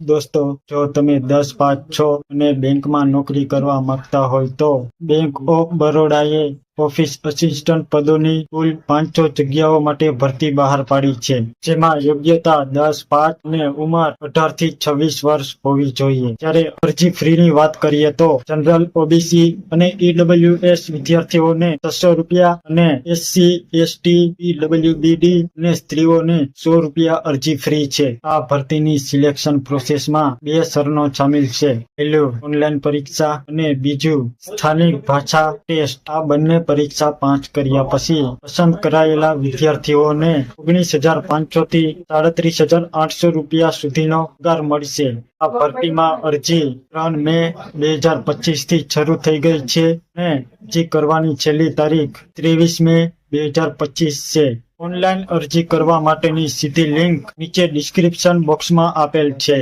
દોસ્તો, જો તમે દસ, પાંચ, છો અને બેંકમાં નોકરી કરવા માંગતા હોય તો બેંક ઓફ બરોડાએ ઓફિસ અસિસ્ટન્ટ પદોની કુલ પાંચસો જગ્યાઓ માટે ભરતી બહાર પાડી છે, જેમાં યોગ્યતા દસ, પાંચ અને ઉંમર અઢારથી છવ્વીસ વર્ષ હોવી જોઈએ. જ્યારે અરજી ફીની વાત કરીએ તો જનરલ, ઓબીસી અને ઈડબ્લ્યુએસ વિદ્યાર્થીઓને છસો રૂપિયા અને એસસી, એસટી ઈડબ્લ્યુબીડી અને સ્ત્રીઓને સો રૂપિયા અરજી ફ્રી છે. આ ભરતીની સિલેક્શન પ્રોસેસમાં બે સરનો સામેલ છે. પહેલું ઓનલાઈન પરીક્ષા અને બીજું સ્થાનિક ભાષા ટેસ્ટ. આ બંને પરીક્ષા પાંચ કર્યા પછી પસંદ કરાયેલા વિદ્યાર્થીઓને ઓગણીસ હજાર પાંચસો થી સાડત્રીસ હજાર આઠસો રૂપિયા સુધીનો પગાર મળશે. આ ભરતીમાં અરજી ત્રણ મે બે હજાર પચીસથી શરૂ થઈ ગઈ છે અને અરજી કરવાની છેલ્લી તારીખ ત્રેવીસ મે બે હજાર પચીસ છે. ઓનલાઈન અરજી કરવા માટેની સીધી લિંક નીચે ડિસ્ક્રિપ્શન બોક્સમાં આપેલ છે.